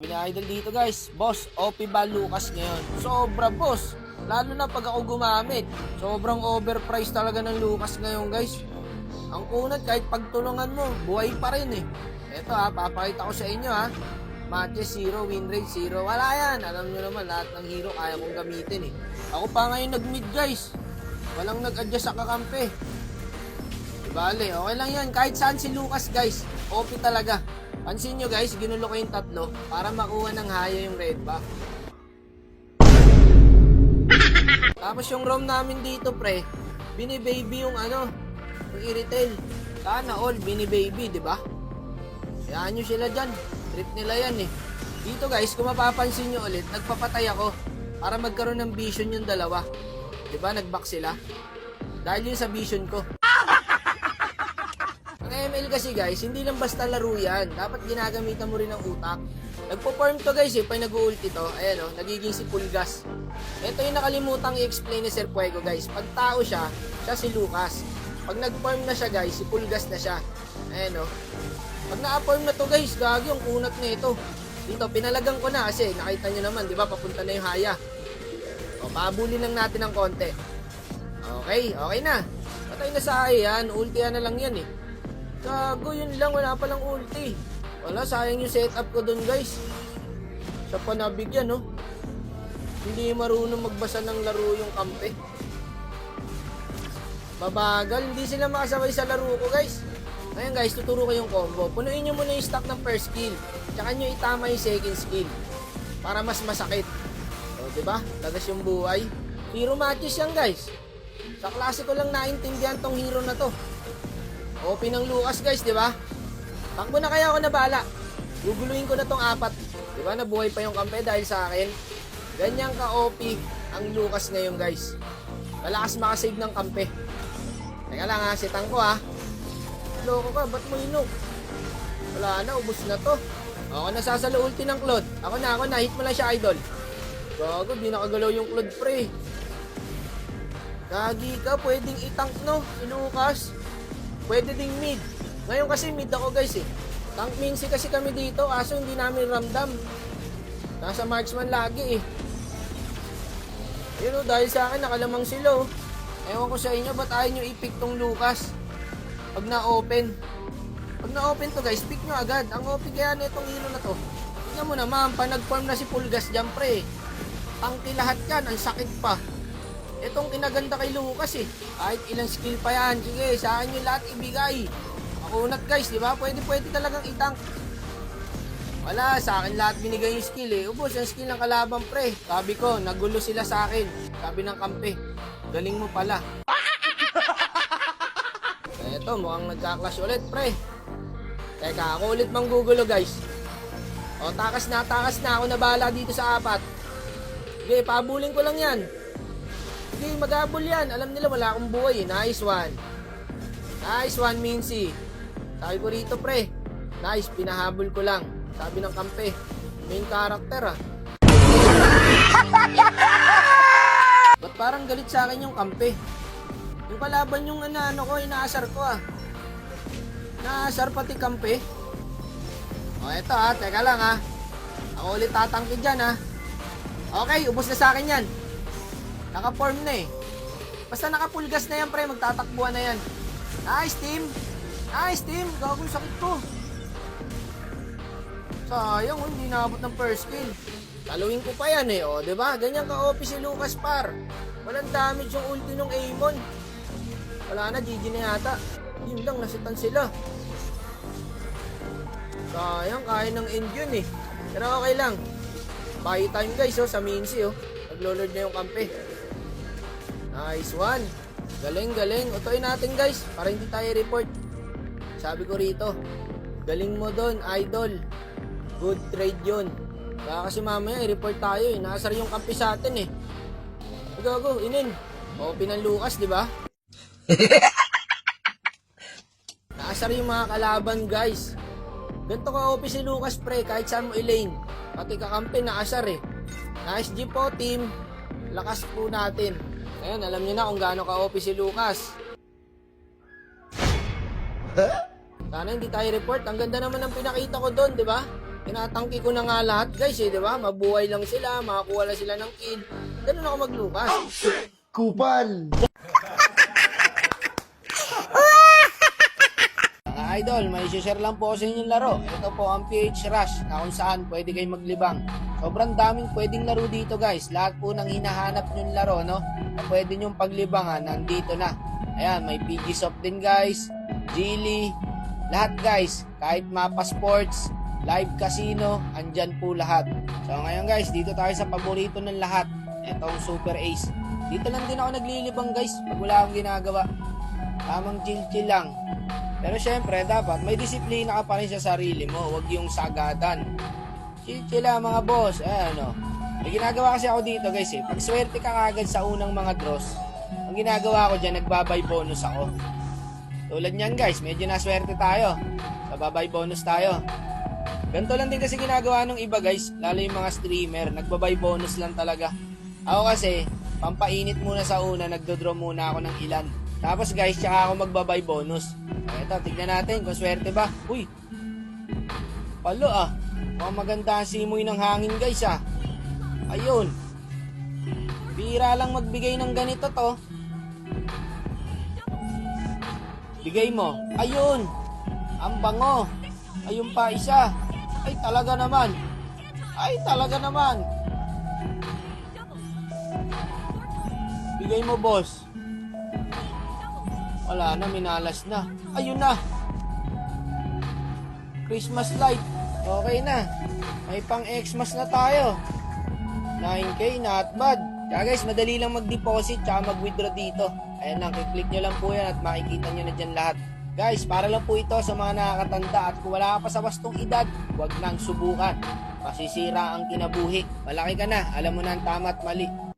Pina-idol dito guys, boss, OP ba Lucas ngayon? Sobra boss, lalo na pag ako gumamit. Sobrang overpriced talaga ng Lucas ngayon guys. Ang kunat kahit pagtulungan mo, buhay pa rin eh. Ito ha, papakita ko sa inyo ha. Matches 0, win rate 0. Wala yan. Alam nyo naman, lahat ng hero kaya kong gamitin eh. Ako pa ngayon nag-mid guys. Walang nag-adjust sa kakampi. Bale, okay lang yan. Kahit saan si Lucas, guys. OP talaga. Pansin nyo, guys, ginulo ko yung tatlo para makuha ng haya yung red buff. Tapos yung ROM namin dito, pre, bini-baby yung ano, yung Iritel. Sana all, bini-baby, di ba? Hayaan nyo sila dyan. Trip nila yan eh. Dito guys, kung mapapansin nyo ulit, nagpapatay ako para magkaroon ng vision yung dalawa. Di ba, nag-back sila? Dahil yun sa vision ko. Ang ML kasi guys, hindi lang basta laro yan. Dapat ginagamitan mo rin ng utak. Nagpo-form to guys eh, pag nag-ulti to, ayan o, nagiging si Pulgas. Ito yung nakalimutang i-explain ni Sir Fuego guys. Pag tao siya, siya si Lucas. Pag nag-form na siya guys, si Pulgas na siya. Ayan o. Pag na-form na to guys, gagi yung kunat na ito. Dito, pinalagang ko na kasi nakita nyo naman, di ba, papunta na yung haya. O, paabulin lang natin ng konti. Okay, okay na. Patay na sa haya yan, ulti na lang yan eh. Gago, yun lang. Wala palang ulti. Wala, sayang yung setup ko dun, guys. Sa panabigyan, no? Hindi marunong magbasa ng laro yung kampe. Babagal. Hindi sila makasabay sa laro ko, guys. Ngayon, guys, tuturo ko yung combo. Punuin nyo muna yung stock ng first skill. Tsaka nyo itama yung second skill. Para mas masakit. O, diba? Tagas yung buhay. Hero matches yan, guys. Sa klase ko lang naintindihan tong hero na to. OP ng Lucas guys, di ba? Takbo na kaya ako na bala. Guguluhin ko na tong apat. Di ba? Nabuhay pa yung kampe dahil sa akin. Ganyan ka OP ang Lucas ngayon guys. Malakas makasave ng kampe. Teka lang ha, sitang ko ha. Loko ka, ba't mo inok? Wala na, ubus na to. Ako nasasalo ulti ng Claude. Ako na, ako na. Hit mo lang siya, idol. Gago, di nakagalaw yung Claude pre. Gagi ka, pwedeng itank no, si Lucas. Pwede ding mid. Ngayon kasi mid ako guys eh. Tank minsi kasi kami dito, aso hindi namin ramdam. Nasa marksman lagi eh. Yun o, dahil sa akin nakalamang sila oh. Ewan ko sa inyo, ba't ayaw nyo i-pick tong Lucas? Pag na-open. Pag na-open to guys, pick nyo agad. Ang open kaya na itong hero na to. Tingnan mo naman, pa nag-form na si Pulgas dyan pre. Tangki lahat yan, ang sakit pa. Itong kinaganda kay Lucas eh. Kahit ilang skill pa yan. Sige, sa akin yung lahat ibigay. Makunat guys, di ba? Pwede pwede talagang itank. Wala, sa akin lahat binigay yung skill eh. Ubus ang skill ng kalaban pre. Sabi ko, nagulo sila sa akin. Sabi ng kampe, galing mo pala. Eto, mukhang nagka-clash ulit pre. Teka, ako ulit manggugulo guys. O, takas na, takas na. Ako na bahala dito sa apat. Sige, pabulin ko lang yan. Sige, magabol yan. Alam nila wala akong buhay eh. Nice one. Nice one, Mincy. Sabi ko rito, pre. Nice, pinahabol ko lang. Sabi ng kampe. Main character ah. Ba't parang galit sa akin yung kampe? Yung kalaban yung ano, ano ko, inaasar ko ah. Inaasar pati kampe. O, eto ha. Teka lang ha. Ako ulit tatangki dyan ha. Okay, ubos na sa akin yan. Naka-form na eh. Basta nakapulgas na yan, pre. Magtatakbuhan na yan. Nice, team. Nice, team. Gagawin sakit ko. Sayang, oh, hindi naabot ng first kill. Taluin ko pa yan eh, oh, 'di ba? Ganyan ka OP si Lucas Par. Walang damage yung ulti ng Amon. Wala na, GG na yata. Yun lang, nasitan sila. Sayang, kaya ng end yun eh. Pero okay lang. Buy time guys, oh, sa Mincy, oh. Naglo-load na yung kampe. Nice one. Galing, galing. Utoy natin guys, para hindi tayo report. Sabi ko rito, galing mo doon, idol. Good trade yun. Kaya kasi mamaya i-report tayo eh. Nakasar yung kampi sa atin eh. Gago, inin. Open ng Lucas, di ba? Nakasar yung mga kalaban guys. Ganito ka OP si Lucas pre, kahit saan mo i-lane. Pati kakampi nakasar eh. Nice G po team. Lakas po natin. Ngayon, alam niyo na kung gaano ka OP si Lucas. Sana hindi tayo report. Ang ganda naman ng pinakita ko doon, di ba? Tinatangki ko na nga lahat guys eh, di ba? Mabuhay lang sila, makakuha lang sila ng kill. Ganun ako maglukas. Kupal! Mga idol, may share lang po sa inyong laro. Ito po ang PH Rush na kung saan pwede kayong maglibang. Sobrang daming pwedeng laro dito guys. Lahat po ng hinahanap nyong laro, no? Pwede nyong paglibangan, nandito na. Ayan, may PG Soft din guys. Geely. Lahat guys. Kahit Mapa Sports, Live Casino, andyan po lahat. So ngayon guys, dito tayo sa paborito ng lahat. Itong Super Ace. Dito lang din ako naglilibang guys pag wala akong ginagawa. Tamang chill-chill lang. Pero syempre, dapat may disiplina ka pa rin sa sarili mo. Huwag yung sagadan. Chill-chill lang mga boss. Eh, ano. May ginagawa kasi ako dito guys eh. Pag swerte ka kagad sa unang mga draws, ang ginagawa ko dyan, nagbabay bonus ako. Tulad niyan guys, medyo naswerte tayo. Sa babay bonus tayo. Ganito lang din kasi ginagawa ng iba guys, lalo yung mga streamer, nagbabay bonus lang talaga. Ako kasi, pampainit muna sa una, nagdodraw muna ako ng ilan. Tapos guys, tsaka ako magbabay bonus. Ito, tignan natin kung swerte ba. Uy, palo ah. Mukhang maganda ang simoy ng hangin guys ah. Ayun. Bira lang magbigay ng ganito to. Bigay mo. Ayun. Ang bango. Ayun pa isa. Ay talaga naman. Ay talaga naman. Bigay mo boss. Wala na, minalas na. Ayun na. Christmas light. Okay na. May pang Xmas na tayo. 9K, not bad. Kaya guys, madali lang mag-deposit tsaka mag-withdraw dito. Ayan lang, click nyo lang po yan at makikita nyo na dyan lahat. Guys, para lang po ito sa mga nakakatanda at kung wala ka pa sa wastong edad, huwag nang subukan. Masisira ang kinabuhi. Malaki ka na, alam mo na ang tama at mali.